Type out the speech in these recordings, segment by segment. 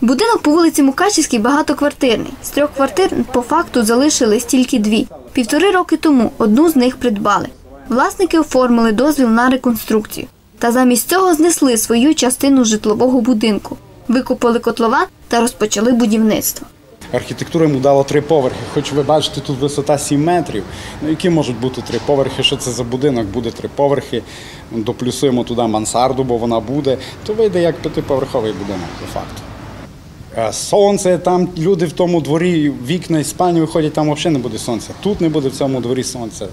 Будинок по вулиці Мукачівській багатоквартирний. З трьох квартир по факту залишились тільки дві. Півтори роки тому одну з них придбали. Власники оформили дозвіл на реконструкцію. Та замість цього знесли свою частину житлового будинку, викопали котлован та розпочали будівництво. Архітектура йому дала три поверхи. Хоч ви бачите, тут висота 7 метрів. Ну які можуть бути три поверхи? Що це за будинок? Буде три поверхи. Доплюсуємо туди мансарду, бо вона буде. То вийде як п'ятиповерховий будинок, по факту. Е, Сонце, там люди в тому дворі, вікна із спальні виходять, там взагалі не буде сонця. Тут не буде в цьому дворі сонця.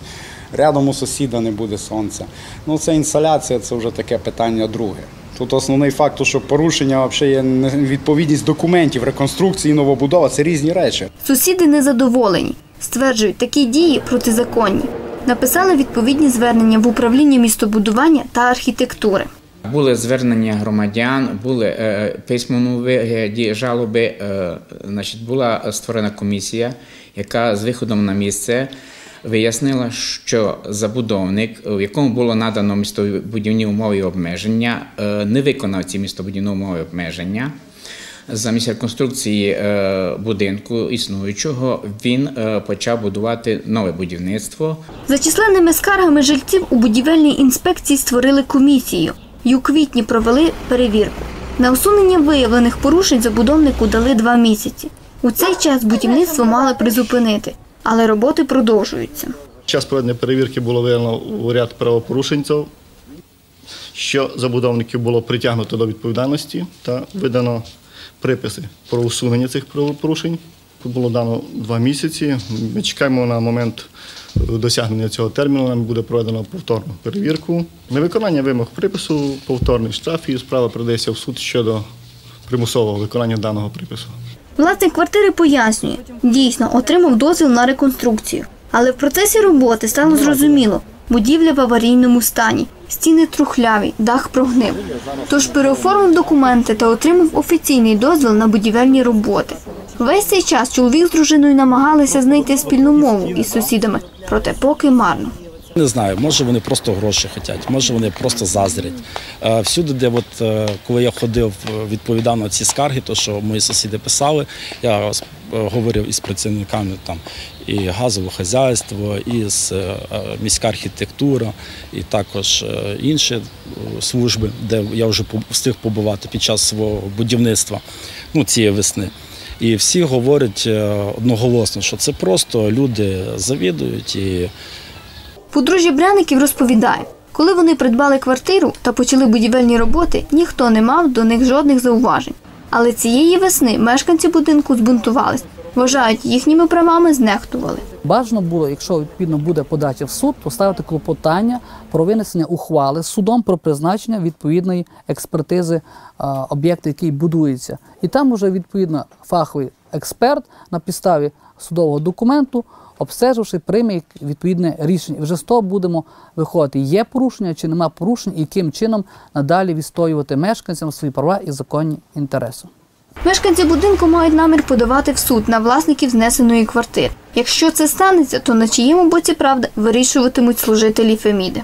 Рядом у сусіда не буде сонця. Ну, це інсоляція, це вже таке питання друге. Тут основний факт, що порушення взагалі є невідповідність документів, реконструкції, новобудова це різні речі. Сусіди незадоволені. Стверджують, такі дії протизаконні. Написали відповідні звернення в управління містобудування та архітектури. Були звернення громадян, були е, письмовому вигляді жалоби. Е, значить, була створена комісія, яка з виходом на місце вияснила, що забудовник, в якому було надано містобудівні умови і обмеження, е, не виконав ці містобудівні умови обмеження. Замість реконструкції е, будинку існуючого він е, почав будувати нове будівництво. За численними скаргами жильців у будівельній інспекції створили комісію і у квітні провели перевірку. На усунення виявлених порушень забудовнику дали два місяці. У цей час будівництво мали призупинити, але роботи продовжуються. Час проведення перевірки було виявлено ряд правопорушень, що забудовників було притягнуто до відповідальності та видано приписи про усунення цих правопорушень. Було дано два місяці. Ми чекаємо на момент досягнення цього терміну. Нам буде проведено повторну перевірку. Невиконання вимог припису, повторний штраф і справа передається в суд щодо примусового виконання даного припису. Власник квартири пояснює, дійсно отримав дозвіл на реконструкцію. Але в процесі роботи стало зрозуміло, будівля в аварійному стані, стіни трухляві, дах прогнив. Тож переоформив документи та отримав офіційний дозвіл на будівельні роботи. Весь цей час чоловік з дружиною намагалися знайти спільну мову із сусідами, проте поки марно. Не знаю, може вони просто гроші хочуть, може вони просто заздрять. Е, Всюди, де от, е, коли я ходив, е, відповідав на ці скарги, то що мої сусіди писали, я говорив із працівниками там і газове хазяйство, і міська архітектура, і також інші служби, де я вже встиг побувати під час свого будівництва ну, цієї весни. І всі говорять е, одноголосно, що це просто люди завідують і. Подружжя Бряників розповідає, коли вони придбали квартиру та почали будівельні роботи, ніхто не мав до них жодних зауважень. Але цієї весни мешканці будинку збунтувались. Вважають, їхніми правами знехтували. Бажано було, якщо відповідно буде подача в суд, поставити клопотання про винесення ухвали судом про призначення відповідної експертизи об'єкта, який будується. І там уже відповідно фаховий експерт на підставі судового документу, обстеживши, прийме відповідне рішення. І вже з того будемо виходити, є порушення чи нема порушень, і яким чином надалі відстоювати мешканцям свої права і законні інтереси. Мешканці будинку мають намір подавати в суд на власників знесеної квартири. Якщо це станеться, то на чиєму боці правди вирішуватимуть служителі Феміди.